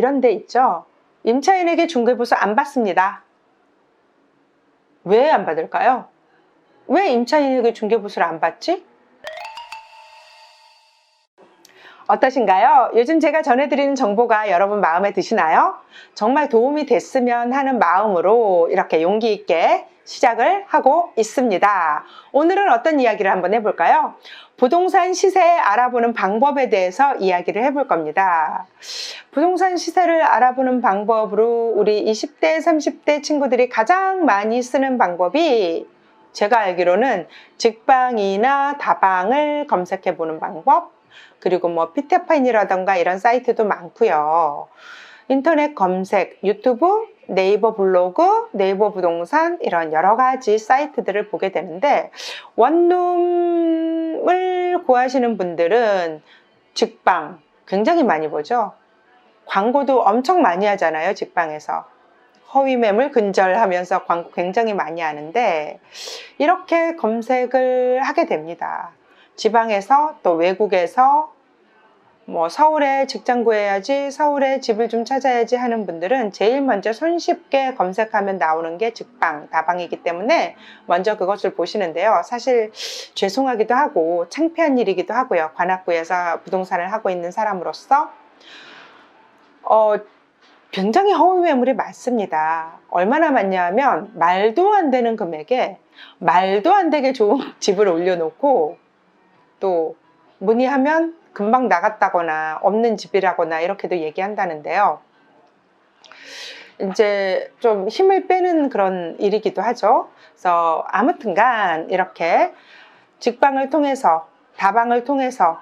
이런 데 있죠. 임차인에게 중개보수 안 받습니다. 왜 안 받을까요? 왜 임차인에게 중개보수를 안 받지? 어떠신가요? 요즘 제가 전해드리는 정보가 여러분 마음에 드시나요? 정말 도움이 됐으면 하는 마음으로 이렇게 용기 있게 시작을 하고 있습니다. 오늘은 어떤 이야기를 한번 해볼까요? 부동산 시세 알아보는 방법에 대해서 이야기를 해볼 겁니다. 부동산 시세를 알아보는 방법으로 우리 20대, 30대 친구들이 가장 많이 쓰는 방법이 제가 알기로는 직방이나 다방을 검색해 보는 방법, 그리고 뭐 피테파인이라던가 이런 사이트도 많고요. 인터넷 검색, 유튜브, 네이버 블로그, 네이버 부동산 이런 여러 가지 사이트들을 보게 되는데 원룸을 구하시는 분들은 직방 굉장히 많이 보죠. 광고도 엄청 많이 하잖아요, 직방에서. 허위 매물 근절하면서 광고 굉장히 많이 하는데 이렇게 검색을 하게 됩니다. 지방에서 또 외국에서 뭐 서울에 직장 구해야지 서울에 집을 좀 찾아야지 하는 분들은 제일 먼저 손쉽게 검색하면 나오는 게 직방, 다방이기 때문에 먼저 그것을 보시는데요. 사실 죄송하기도 하고 창피한 일이기도 하고요. 관악구에서 부동산을 하고 있는 사람으로서 어, 굉장히 허위 매물이 많습니다. 얼마나 많냐면 말도 안 되는 금액에 말도 안 되게 좋은 집을 올려놓고 또 문의하면 금방 나갔다거나 없는 집이라거나 이렇게도 얘기한다는데요. 이제 좀 힘을 빼는 그런 일이기도 하죠. 그래서 아무튼간 이렇게 직방을 통해서 다방을 통해서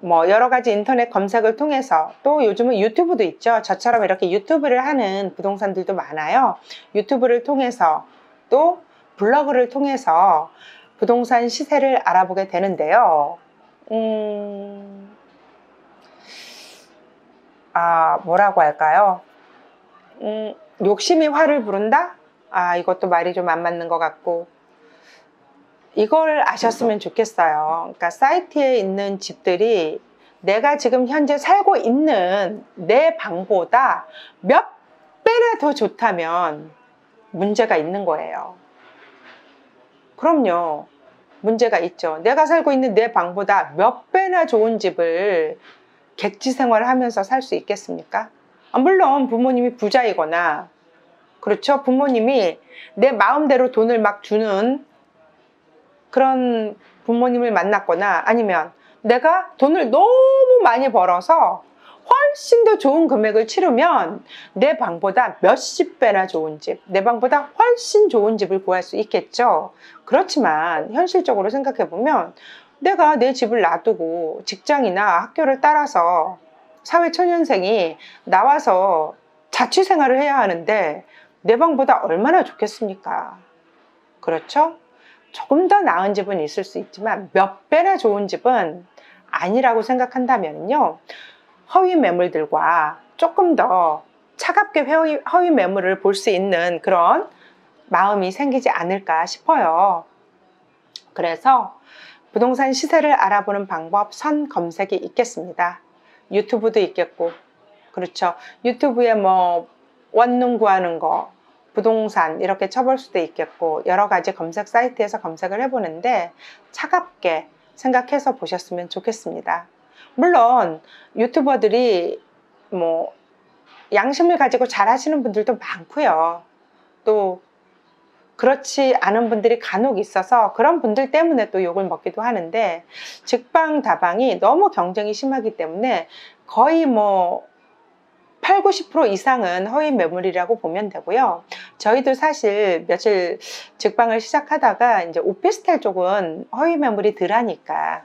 뭐 여러 가지 인터넷 검색을 통해서 또 요즘은 유튜브도 있죠. 저처럼 이렇게 유튜브를 하는 부동산들도 많아요. 유튜브를 통해서 또 블로그를 통해서 부동산 시세를 알아보게 되는데요. 음, 아, 뭐라고 할까요? 음, 욕심이 화를 부른다? 아, 이것도 말이 좀 안 맞는 것 같고. 이걸 아셨으면 좋겠어요. 그러니까 사이트에 있는 집들이 내가 지금 현재 살고 있는 내 방보다 몇 배나 더 좋다면 문제가 있는 거예요. 그럼요. 문제가 있죠. 내가 살고 있는 내 방보다 몇 배나 좋은 집을 객지 생활을 하면서 살 수 있겠습니까? 아, 물론 부모님이 부자이거나 그렇죠. 부모님이 내 마음대로 돈을 막 주는 그런 부모님을 만났거나 아니면 내가 돈을 너무 많이 벌어서 훨씬 더 좋은 금액을 치르면 내 방보다 몇십 배나 좋은 집, 내 방보다 훨씬 좋은 집을 구할 수 있겠죠. 그렇지만 현실적으로 생각해 보면 내가 내 집을 놔두고 직장이나 학교를 따라서 사회 초년생이 나와서 자취 생활을 해야 하는데 내 방보다 얼마나 좋겠습니까? 그렇죠? 조금 더 나은 집은 있을 수 있지만 몇 배나 좋은 집은 아니라고 생각한다면요. 허위 매물들과 조금 더 차갑게 허위, 허위 매물을 볼 수 있는 그런 마음이 생기지 않을까 싶어요. 그래서 부동산 시세를 알아보는 방법 선 검색이 있겠습니다. 유튜브도 있겠고, 그렇죠. 유튜브에 뭐 원룸 구하는 거, 부동산 이렇게 쳐볼 수도 있겠고, 여러 가지 검색 사이트에서 검색을 해보는데 차갑게 생각해서 보셨으면 좋겠습니다. 물론 유튜버들이 뭐 양심을 가지고 잘 하시는 분들도 많고요. 또 그렇지 않은 분들이 간혹 있어서 그런 분들 때문에 또 욕을 먹기도 하는데 직방 다방이 너무 경쟁이 심하기 때문에 거의 뭐 8, 90% 이상은 허위 매물이라고 보면 되고요. 저희도 사실 며칠 직방을 시작하다가 이제 오피스텔 쪽은 허위 매물이 덜하니까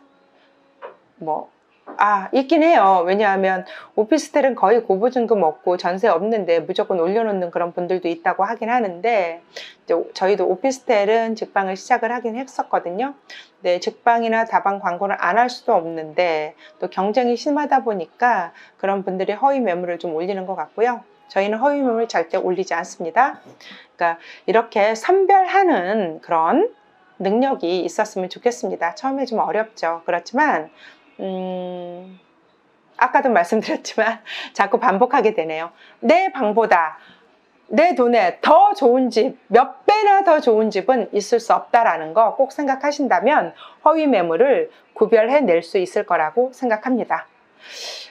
뭐 아, 있긴 해요. 왜냐하면 오피스텔은 거의 고보증금 없고 전세 없는데 무조건 올려놓는 그런 분들도 있다고 하긴 하는데 저희도 오피스텔은 직방을 시작을 하긴 했었거든요. 네, 직방이나 다방 광고를 안 할 수도 없는데 또 경쟁이 심하다 보니까 그런 분들이 허위 매물을 좀 올리는 것 같고요. 저희는 허위 매물 절대 올리지 않습니다. 그러니까 이렇게 선별하는 그런 능력이 있었으면 좋겠습니다. 처음에 좀 어렵죠. 그렇지만 음, 아까도 말씀드렸지만 자꾸 반복하게 되네요. 내 방보다 내 돈에 더 좋은 집, 몇 배나 더 좋은 집은 있을 수 없다라는 거 꼭 생각하신다면 허위 매물을 구별해 낼 수 있을 거라고 생각합니다.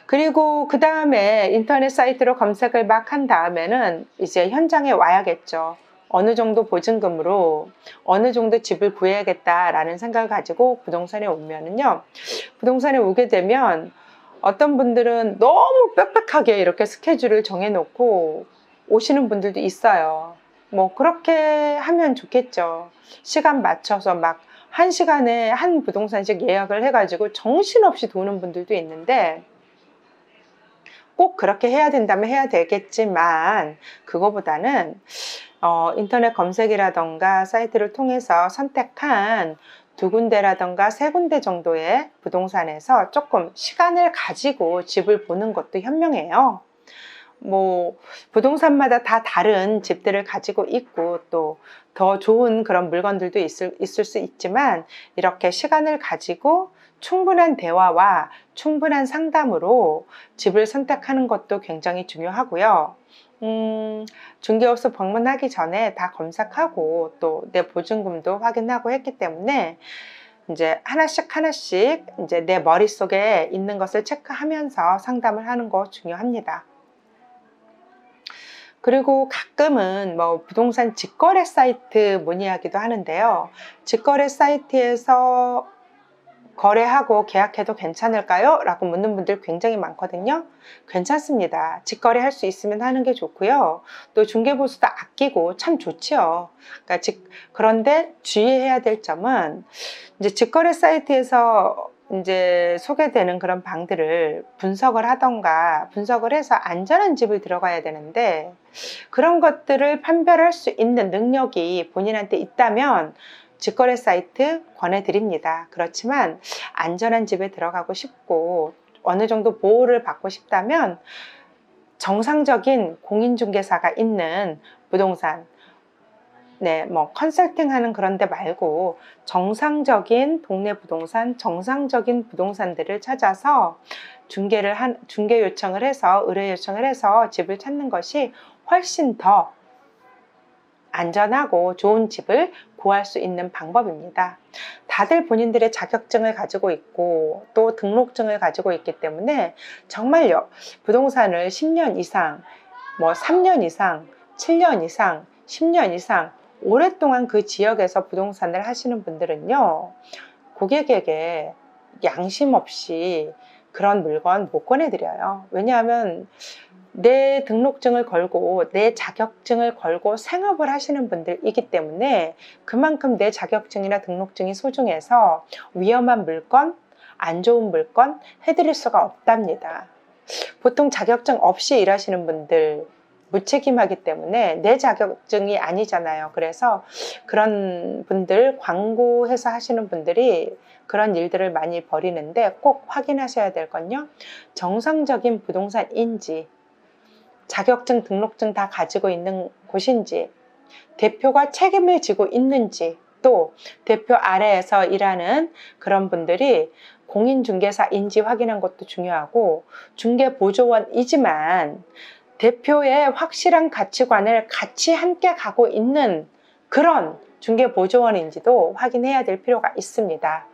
그리고 그 다음에 인터넷 사이트로 검색을 막 한 다음에는 이제 현장에 와야겠죠. 어느 정도 보증금으로 어느 정도 집을 구해야겠다라는 생각을 가지고 부동산에 오면은요. 부동산에 오게 되면 어떤 분들은 너무 빽빽하게 이렇게 스케줄을 정해놓고 오시는 분들도 있어요. 뭐 그렇게 하면 좋겠죠. 시간 맞춰서 막 한 시간에 한 부동산씩 예약을 해가지고 정신없이 도는 분들도 있는데 꼭 그렇게 해야 된다면 해야 되겠지만 그거보다는 어, 인터넷 검색이라던가 사이트를 통해서 선택한 두 군데라던가 세 군데 정도의 부동산에서 조금 시간을 가지고 집을 보는 것도 현명해요. 뭐 부동산마다 다 다른 집들을 가지고 있고 또 더 좋은 그런 물건들도 있을, 있을 수 있지만 이렇게 시간을 가지고 충분한 대화와 충분한 상담으로 집을 선택하는 것도 굉장히 중요하고요. 음, 중개업소 방문하기 전에 다 검색하고 또 내 보증금도 확인하고 했기 때문에 이제 하나씩 하나씩 이제 내 머릿속에 있는 것을 체크하면서 상담을 하는 거 중요합니다. 그리고 가끔은 뭐 부동산 직거래 사이트 문의하기도 하는데요. 직거래 사이트에서 거래하고 계약해도 괜찮을까요? 라고 묻는 분들 굉장히 많거든요. 괜찮습니다. 직거래 할 수 있으면 하는 게 좋고요. 또 중개보수도 아끼고 참 좋죠. 그러니까 직, 그런데 주의해야 될 점은 이제 직거래 사이트에서 이제 소개되는 그런 방들을 분석을 하던가 분석을 해서 안전한 집을 들어가야 되는데 그런 것들을 판별할 수 있는 능력이 본인한테 있다면 직거래 사이트 권해드립니다. 그렇지만 안전한 집에 들어가고 싶고 어느 정도 보호를 받고 싶다면 정상적인 공인중개사가 있는 부동산 네, 뭐 컨설팅 하는 그런 데 말고 정상적인 동네 부동산, 정상적인 부동산들을 찾아서 중개를 한 중개 요청을 해서 의뢰 요청을 해서 집을 찾는 것이 훨씬 더 안전하고 좋은 집을 구할 수 있는 방법입니다. 다들 본인들의 자격증을 가지고 있고 또 등록증을 가지고 있기 때문에 정말요 부동산을 10년 이상, 뭐 3년 이상, 7년 이상, 10년 이상 오랫동안 그 지역에서 부동산을 하시는 분들은요, 고객에게 양심 없이 그런 물건 못 권해드려요. 왜냐하면 내 등록증을 걸고 내 자격증을 걸고 생업을 하시는 분들이기 때문에 그만큼 내 자격증이나 등록증이 소중해서 위험한 물건, 안 좋은 물건 해드릴 수가 없답니다. 보통 자격증 없이 일하시는 분들 무책임하기 때문에 내 자격증이 아니잖아요. 그래서 그런 분들 광고해서 하시는 분들이 그런 일들을 많이 벌이는데 꼭 확인하셔야 될 건요. 정상적인 부동산인지 자격증, 등록증 다 가지고 있는 곳인지 대표가 책임을 지고 있는지 또 대표 아래에서 일하는 그런 분들이 공인중개사인지 확인한 것도 중요하고 중개보조원이지만 대표의 확실한 가치관을 같이 함께 가고 있는 그런 중개보조원인지도 확인해야 될 필요가 있습니다.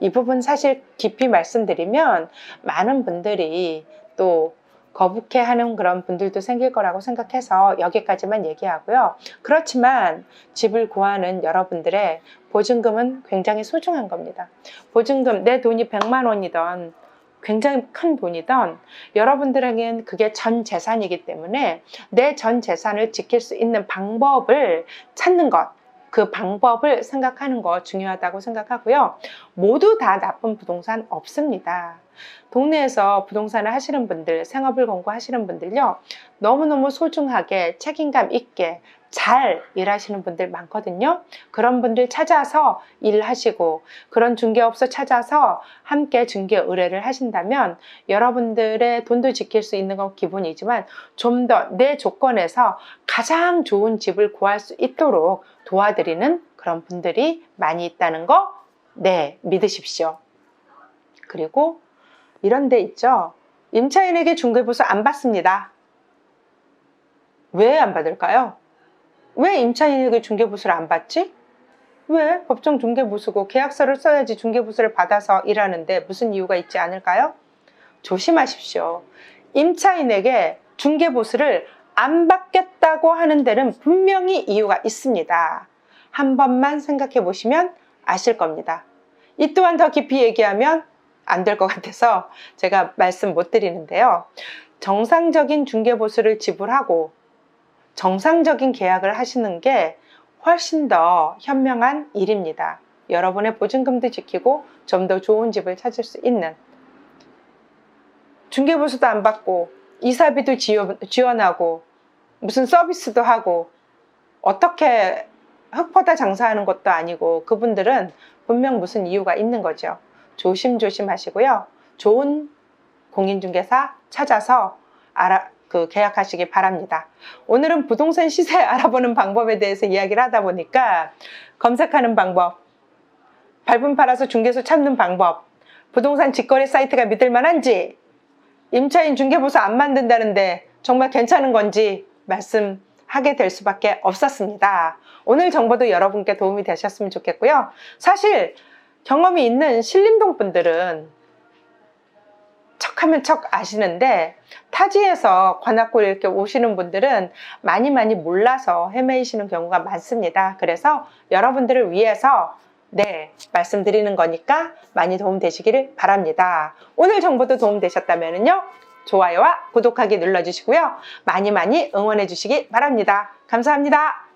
이 부분 사실 깊이 말씀드리면 많은 분들이 또 거북해 하는 그런 분들도 생길 거라고 생각해서 여기까지만 얘기하고요. 그렇지만 집을 구하는 여러분들의 보증금은 굉장히 소중한 겁니다. 보증금, 내 돈이 100만 원이던 굉장히 큰 돈이던 여러분들에겐 그게 전 재산이기 때문에 내 전 재산을 지킬 수 있는 방법을 찾는 것. 그 방법을 생각하는 거 중요하다고 생각하고요. 모두 다 나쁜 부동산 없습니다. 동네에서 부동산을 하시는 분들, 생업을 공부하시는 분들요. 너무너무 소중하게 책임감 있게 잘 일하시는 분들 많거든요. 그런 분들 찾아서 일하시고 그런 중개업소 찾아서 함께 중개 의뢰를 하신다면 여러분들의 돈도 지킬 수 있는 건 기본이지만 좀 더 내 조건에서 가장 좋은 집을 구할 수 있도록 도와드리는 그런 분들이 많이 있다는 거 네, 믿으십시오. 그리고 이런 데 있죠. 임차인에게 중개보수 안 받습니다. 왜 안 받을까요? 왜 임차인에게 중개보수를 안 받지? 왜 법정 중개보수고 계약서를 써야지 중개보수를 받아서 일하는데 무슨 이유가 있지 않을까요? 조심하십시오. 임차인에게 중개보수를 안 받겠다고 하는 데는 분명히 이유가 있습니다. 한 번만 생각해 보시면 아실 겁니다. 이 또한 더 깊이 얘기하면 안 될 것 같아서 제가 말씀 못 드리는데요. 정상적인 중개보수를 지불하고 정상적인 계약을 하시는 게 훨씬 더 현명한 일입니다. 여러분의 보증금도 지키고 좀 더 좋은 집을 찾을 수 있는 중개보수도 안 받고 이사비도 지원, 지원하고 무슨 서비스도 하고 어떻게 흙퍼다 장사하는 것도 아니고 그분들은 분명 무슨 이유가 있는 거죠. 조심조심 하시고요. 좋은 공인중개사 찾아서 알아, 그 계약하시기 바랍니다. 오늘은 부동산 시세 알아보는 방법에 대해서 이야기를 하다 보니까 검색하는 방법, 밟음 팔아서 중개소 찾는 방법, 부동산 직거래 사이트가 믿을 만한지, 임차인 중개보수 안 만든다는데 정말 괜찮은 건지 말씀 하게 될 수밖에 없었습니다. 오늘 정보도 여러분께 도움이 되셨으면 좋겠고요. 사실 경험이 있는 신림동 분들은 척하면 척 아시는데 타지에서 관악구에 이렇게 오시는 분들은 많이 많이 몰라서 헤매이시는 경우가 많습니다. 그래서 여러분들을 위해서 네, 말씀드리는 거니까 많이 도움 되시기를 바랍니다. 오늘 정보도 도움 되셨다면요. 좋아요와 구독하기 눌러주시고요. 많이 많이 응원해 주시기 바랍니다. 감사합니다.